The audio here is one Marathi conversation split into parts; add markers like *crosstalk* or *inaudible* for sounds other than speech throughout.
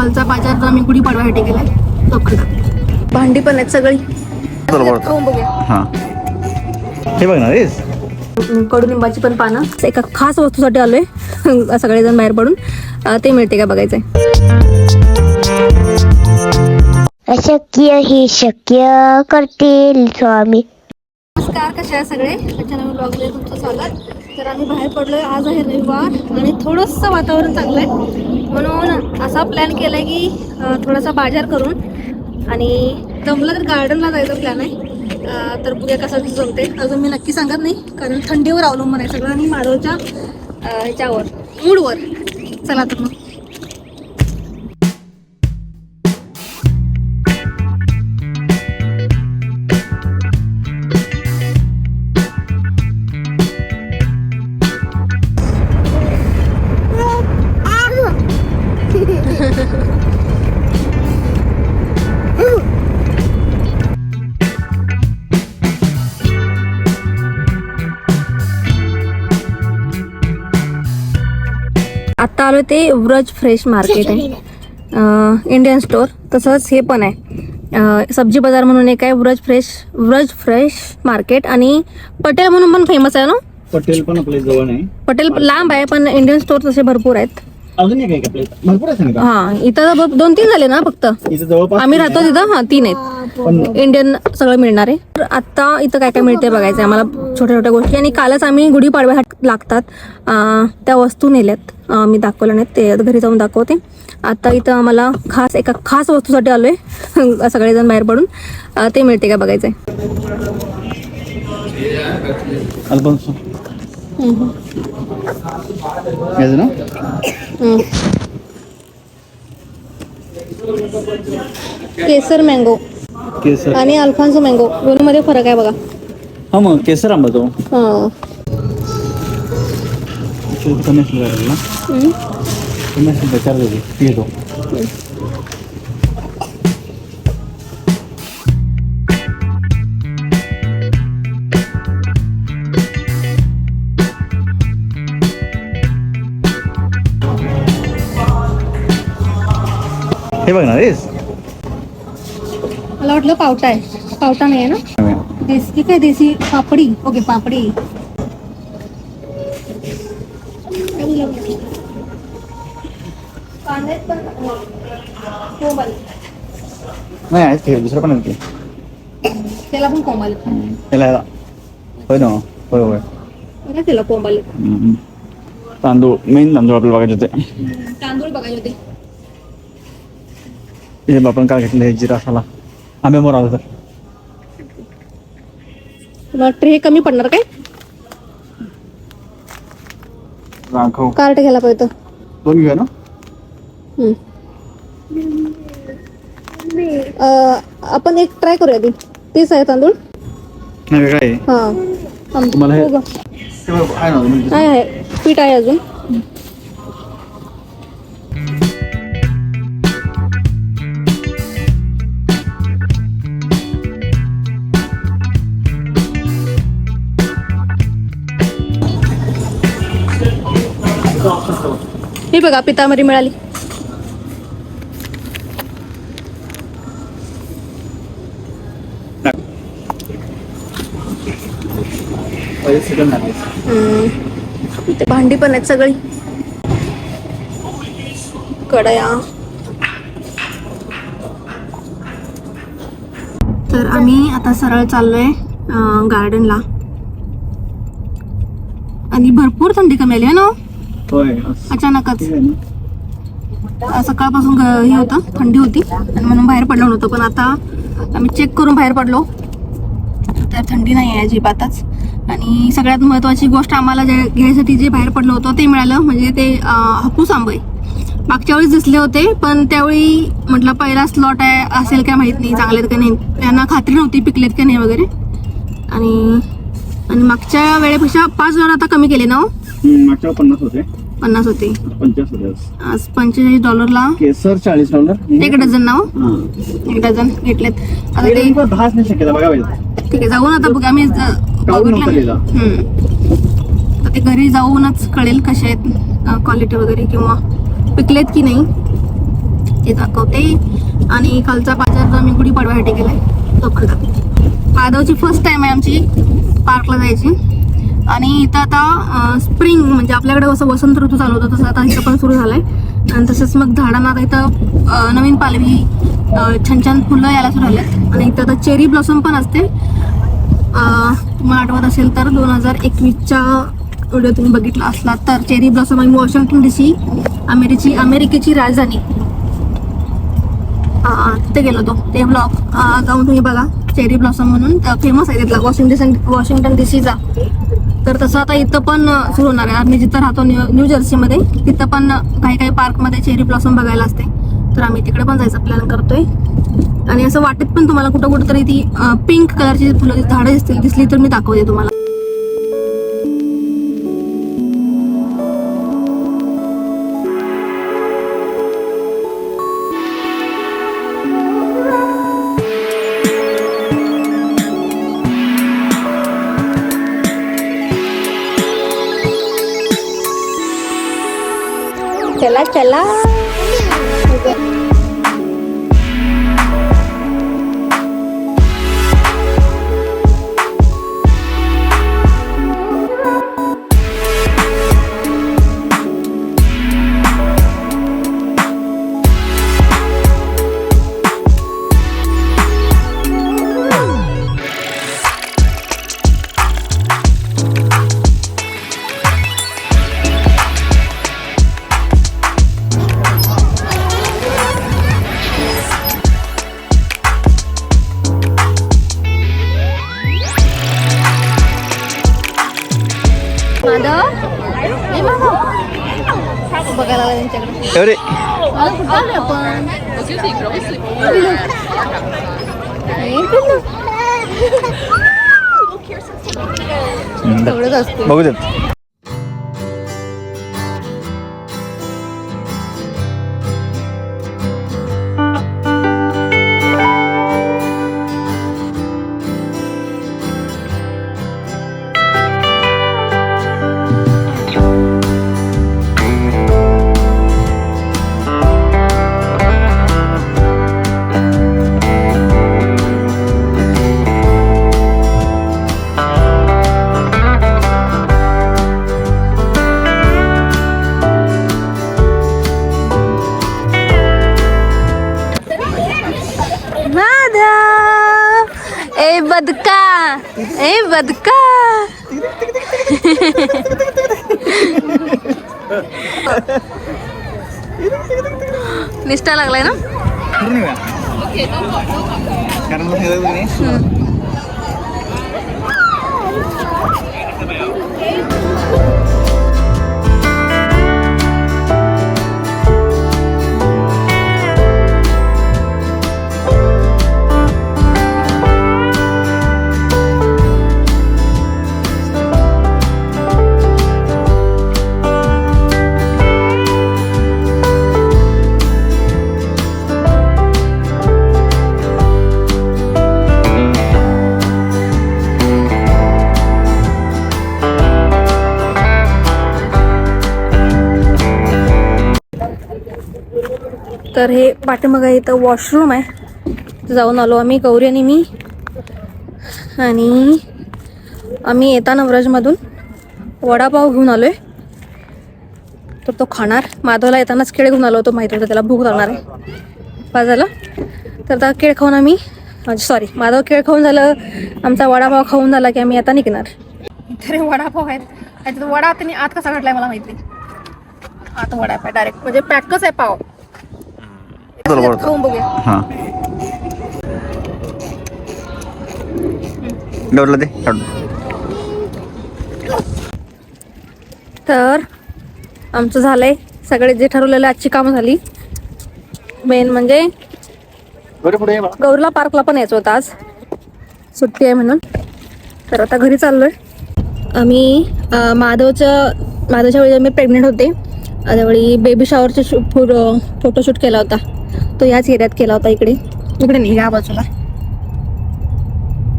कालचा बाजार तर आम्ही गुढीपाडव्यासाठी केलाय लोखंडात भांडी पण आहेत सगळी. बरोबर. खाऊन बघूया. हां. हे बघ ना रेस कडुलिंबाची पण पानं. एका खास वस्तूसाठी आलोय. *laughs* सगळेजण बाहेर पडून. ते मिळते का बघायचंय. अशक्य ही शक्य करतील स्वामी. नमस्कार कशा आहे सगळे? नवीन ब्लॉगमध्ये तुमचं स्वागत. तर आम्ही बाहेर पडलोय. आज आहे रविवार आणि थोडंसं वातावरण चांगलं आहे म्हणून असा प्लॅन केलाय की थोडासा बाजार करून आणि जमलं तर गार्डनला जायचा प्लॅन आहे. तर बघूया कसं जमते अजून मी नक्की सांगत नाही कारण थंडीवर अवलंबून आहे सगळं आणि माधवच्या ह्याच्यावर मूडवर चला तर मग. आलो ते व्रज फ्रेश मार्केट आहे. इंडियन स्टोर तसंच हे पण आहे. सब्जी बाजार म्हणून एक आहे Vraj fresh Vraj fresh market आणि पटेल म्हणून पण फेमस आहे ना? पटेल पण आपल्या जवळ नाही पटेल लांब आहे पण इंडियन स्टोर तसे भरपूर आहेत. अजून एक आहे का भरपूर आहे का? हा इथं ब- दोन तीन झाले ना फक्त. इथं जवळपास आम्ही राहतो तिथं हा तीन आहेत. इंडियन सगळं मिळणार आहे. तर आता इथं काय काय मिळते बघायचं आम्हाला छोट्या छोट्या गोष्टी आणि कालच आम्ही गुढीपाडव्या लागतात. अं, त्या वस्तू नेल्यात. अं, मी दाखवल्या नाहीत. ते घरी जाऊन दाखवते. आता इथं आम्हाला खास एका खास वस्तूसाठी आलोय. *laughs* सगळेजण बाहेर पडून. अं, ते मिळते का बघायचंय. अल्बन्स घ्यायचं ना केसर मँगो केसर. आणि अल्फान्सो मँगो दोन्हीमध्ये फरक आहे बघा. हा मग केसर आंबा तो. हां. कमी पाहिजे ना. कमी असलं चार देते हे बघ ना रेस मला वाटलं पावटा आहे. पावटा नाही आहे ना? देसी काय देसी पापडी. ओके पापडी. नाही ते दुसरं पण आहे ते त्याला पण कोमल. त्याला ह्याला होय ना होय होय. त्याला कोमल. हम्म. तांदूळ मेन तांदूळ आपल्याला बघायचे होते. तांदूळ बघायचे होते. हे आपण काय घेतलं हे जिरा मसाला आंबे मोर आला तर तुला ट्रे कमी पडणार काय राघव कार्ट घ्यायला पाहिजे. दोन घेऊया ना हम्म. अं, आपण एक ट्राय करूया ती तेच आहे तांदूळ नाही वेगळं आहे हा थांब. तुम्हाला हे- हो गं. ते बघ, आहे ना म्हणजे आहे आहे पीठ आहे अजून ही बघा पितामरी मिळाली. भांडी पण आहेत सगळी. कढया. तर आम्ही आता सरळ चाललोय गार्डनला आणि भरपूर थंडी कमी आली आहे ना हो? होय. अचानकच. सकाळपासून हे होतं थंडी होती आणि म्हणून बाहेर पडलो नव्हतं पण आता आम्ही चेक करून बाहेर पडलो. तर थंडी नाही आहे अजिबातच. आणि सगळ्यात महत्त्वाची गोष्ट आम्हाला जे घ्यायसाठी जे बाहेर पडलं होतं ते मिळालं म्हणजे ते हापूस आंबे. मागच्या वेळेस दिसले होते पण त्यावेळी म्हटलं पहिला स्लॉट आहे असेल काय माहीत नाही चांगले का नाही. त्यांना खात्री नव्हती पिकलेत का नाही वगैरे. आणि आणि मागच्या वेळेपेक्षा पाच वेळा आता कमी केले ना हो? मागच्या पन्नास होते. पन्नास होते. पंचाळीस होते. आज. पंचेचाळीस डॉलरला केसर चाळीस डॉलर एक डझन ना हो? हा. एक डझन घेतलेत. आता ते डझन पण दहाच नाही शक्यता बघा पाहिजे. ठीक आहे जाऊन आता बघा काढून बघितलं नव्हतं लिहिलं. ते घरी जाऊनच कळेल कसे आहेत क्वालिटी वगैरे किंवा पिकलेत की नाही. ते दाखवते. आणि खालचा बाजार जो आम्ही गुढीपाडव्यासाठी गेलाय. तो पण दाखवते माधवची फर्स्ट टाइम आहे आमची. पार्कला जायची. आणि इथं आता स्प्रिंग म्हणजे आपल्याकडे असं वसंत ऋतू चालू होता तसं आता इथं पण सुरू झालंय. आणि तसंच मग झाडांना आता इथं नवीन पालवी छान छान फुलं यायला सुरू झालेत. आणि इथं आता चेरी ब्लॉसम पण असते. तुम्हाला आठवत असेल तर दोन हजार एकवीसच्या व्हिडिओ तुम्ही बघितला असला तर चेरी ब्लॉसम आणि वॉशिंग्टन डी सी अमेरिकेची अमेरिकेची राजधानी. तिथे गेलो होतो. ते ब्लॉग जाऊन तुम्ही बघा. चेरी ब्लॉसम म्हणून फेमस आहे तिथला वॉशिंग्टन वॉशिंग्टन डीसीचा तर तसं आता इथं पण सुरू होणार आहे. आम्ही जिथं राहतो न्यू न्यू जर्सीमध्ये तिथं पण काही काही पार्कमध्ये चेरी ब्लॉसम बघायला असते. तर आम्ही तिकडे पण जायचा प्लॅन करतोय. आणि असं वाटत पण तुम्हाला कुठं कुठं तरी ती पिंक कलरची फुलं झाडं दिसतील दिसली तर मी दाखवते तुम्हाला. चला चला. 음, 먹으자. ಬದುಕ ಇಷ್ಟ ಆಗಲ್ಲ ಏನು तर हे पाठीमागं इथं वॉशरूम आहे. जाऊन आलो आम्ही गौरी आणि मी. आणि आम्ही येताना व्रजमधून वडापाव घेऊन आलोय. तर तो खाणार. माधवला येतानाच केळ घेऊन आलो होतो माहिती होतं त्याला भूक लागणार आहे. पाच झालं. तर आता केळ खाऊन आम्ही सॉरी माधव केळ खाऊन झालं आमचा वडापाव खाऊन झाला की आम्ही आता निघणार. तर वडापाव आहेत. वडा त्यांनी आत कसा घडलाय मला माहिती आत वडापाव आहे डायरेक्ट म्हणजे पॅकच आहे पाव? हां. गौरला दे तर आमचं झालंय सगळे जे ठरवलेलं आजची कामं झाली. मेन म्हणजे. गौरला पार्कला पण यायचं होतं आज. सुट्टी आहे म्हणून. तर आता घरी चाललोय. आम्ही माधवच्या माधवच्या वेळी मी प्रेग्नेंट होते. त्यावेळी बेबी शॉवरचे फोटोशूट केला होता. तो याच एरियात केला होता इकडे. इकडे नाही या बाजूला.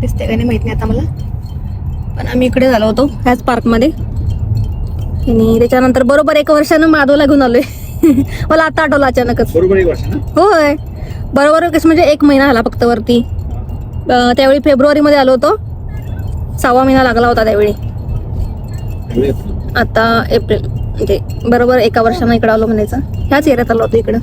दिसते का नाही माहीत नाही आता मला. पण आम्ही इकडे झालो होतो ह्याच पार्कमध्ये आणि त्याच्यानंतर बरोबर एक वर्षानं माधवला घेऊन आलोय. *laughs* मला आता आठवलं अचानकच. बरोबर एक वर्ष ना होय. बरोबर कसं म्हणजे एक महिना झाला फक्त वरती. त्यावेळी फेब्रुवारीमध्ये आलो होतो. सहावा महिना लागला होता त्यावेळी. आता एप्रिल. म्हणजे बरोबर एका वर्षानं इकडं आलो म्हणायचं. ह्याच एरियात आलो होतो इकडं.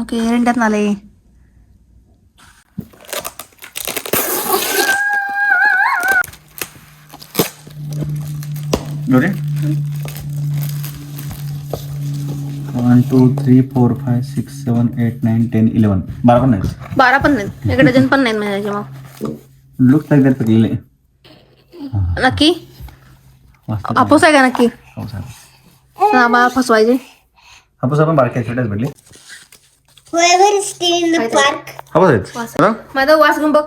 ओके एअर इंडियात आले. एवढे one two three four five six seven eight nine ten eleven. बारा पण आहेत बारा पण नाहीत. एक डझन पण नाहीत म्हणजे मग. लुक लाईक दॅट नक्की? मस्त हापूस आहे. का नक्की? हापूस आहे. आम्हाला फसवायचे. हापूस आपण बारके छोट्याच भेटले. Whoever is still in the park. हापूस आहेत. वास बघ. माझा वास घेऊन बघ.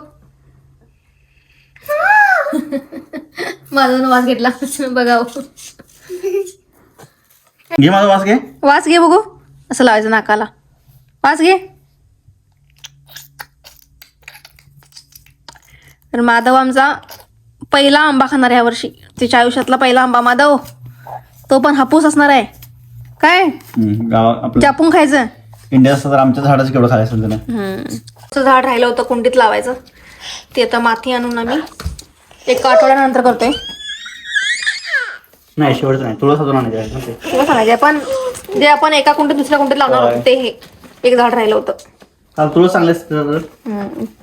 *laughs* माझा वास घेतला. बघाव घे माझा वास घे. वास घे बघू. असं लावायचं नाकाला. वास घे. तर माधव आमचा पहिला आंबा खाणार आहे वर्षी तिच्या आयुष्यातला पहिला आंबा माधव. तो पण हापूस असणार आहे. काय? चापून खायचं. इंडिया असतं तर आमच्या झाडाचं केवढं खायचं त्याला. झाड राहिलं होतं कुंडीत लावायचं. ते आता माती आणून आम्ही एका आठवड्यानंतर करतोय. नाही शेवटचं नाही. तुळस अजून आणायचं आहे. तुला सांगायचे आपण जे आपण एका कुंडीत दुसऱ्या कुंडीत लावणार होतो ते हे एक झाड राहिलं होतं. चाल तुळस हम्म.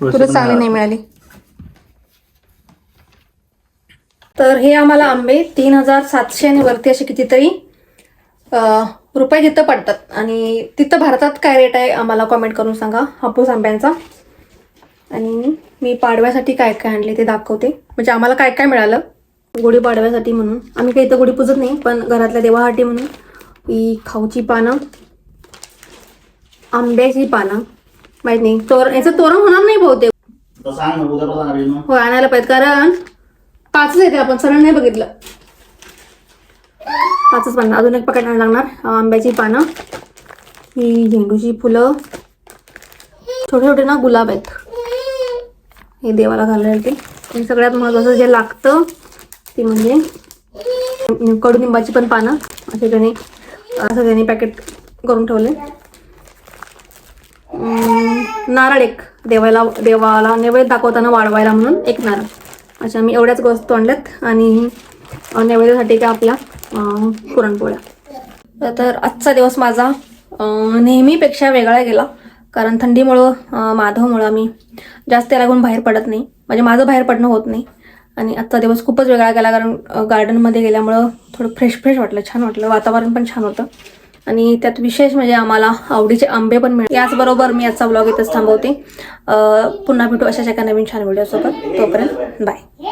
तुळशी तुला पण चांगली. नाही मिळाली. तर हे आम्हाला आंबे तीन हजार सातशे आणि वरती असे कितीतरी अं, रुपये तिथं पडतात. आणि तिथं भारतात काय रेट आहे आम्हाला कॉमेंट करून सांगा. हापूस आंब्यांचा. आणि मी पाडव्यासाठी काय काय आणले ते दाखवते. म्हणजे आम्हाला काय काय मिळालं? गुढी पाडव्यासाठी म्हणून. आम्ही काही इथं गुढी पूजत नाही पण घरातल्या देवासाठी म्हणून. ही खाऊची पानं आंब्याची पानं. माहीत नाही. तोर याचं तोरण होणार नाही बहुतेक. तर आणायला. हो आणायला पाहिजे कारण पाचच येते आपण सरळ नाही बघितलं. पाचच पानं. अजून एक पॅकेट आणायला लागणार आंब्याची पानं ही झेंडूची फुलं. छोटे छोटे ना गुलाब आहेत. हे देवाला घालायला ते सगळ्यात महत्त्वाचं जे लागतं ती म्हणजे. कडुनिंबाची पण पानं असे त्याने असं त्याने पॅकेट करून ठेवले. नारळ एक देवाला देवाला नैवेद्य दाखवताना वाढवायला म्हणून एक नारळ. अशा मी एवढ्याच वस्तू आणल्यात आणि नैवेद्यासाठी का आपल्या पुरणपोळ्या. तर आजचा दिवस माझा नेहमीपेक्षा वेगळा गेला. कारण थंडीमुळं माधवमुळं आम्ही जास्त त्याला घेऊन बाहेर पडत नाही. म्हणजे माझं बाहेर पडणं होत नाही. आणि आजचा दिवस खूपच वेगळा गेला कारण गार्डनमध्ये गेल्यामुळं थोडं फ्रेश फ्रेश वाटलं छान वाटलं. वातावरण पण छान होतं. आणि त्यात विशेष म्हणजे आम्हाला आवडीचे आंबे पण मिळाले. याचबरोबर मी आजचा ब्लॉग इथंच थांबवते. पुन्हा भेटू अशाच एका नवीन छान व्हिडिओसोबत तोपर्यंत बाय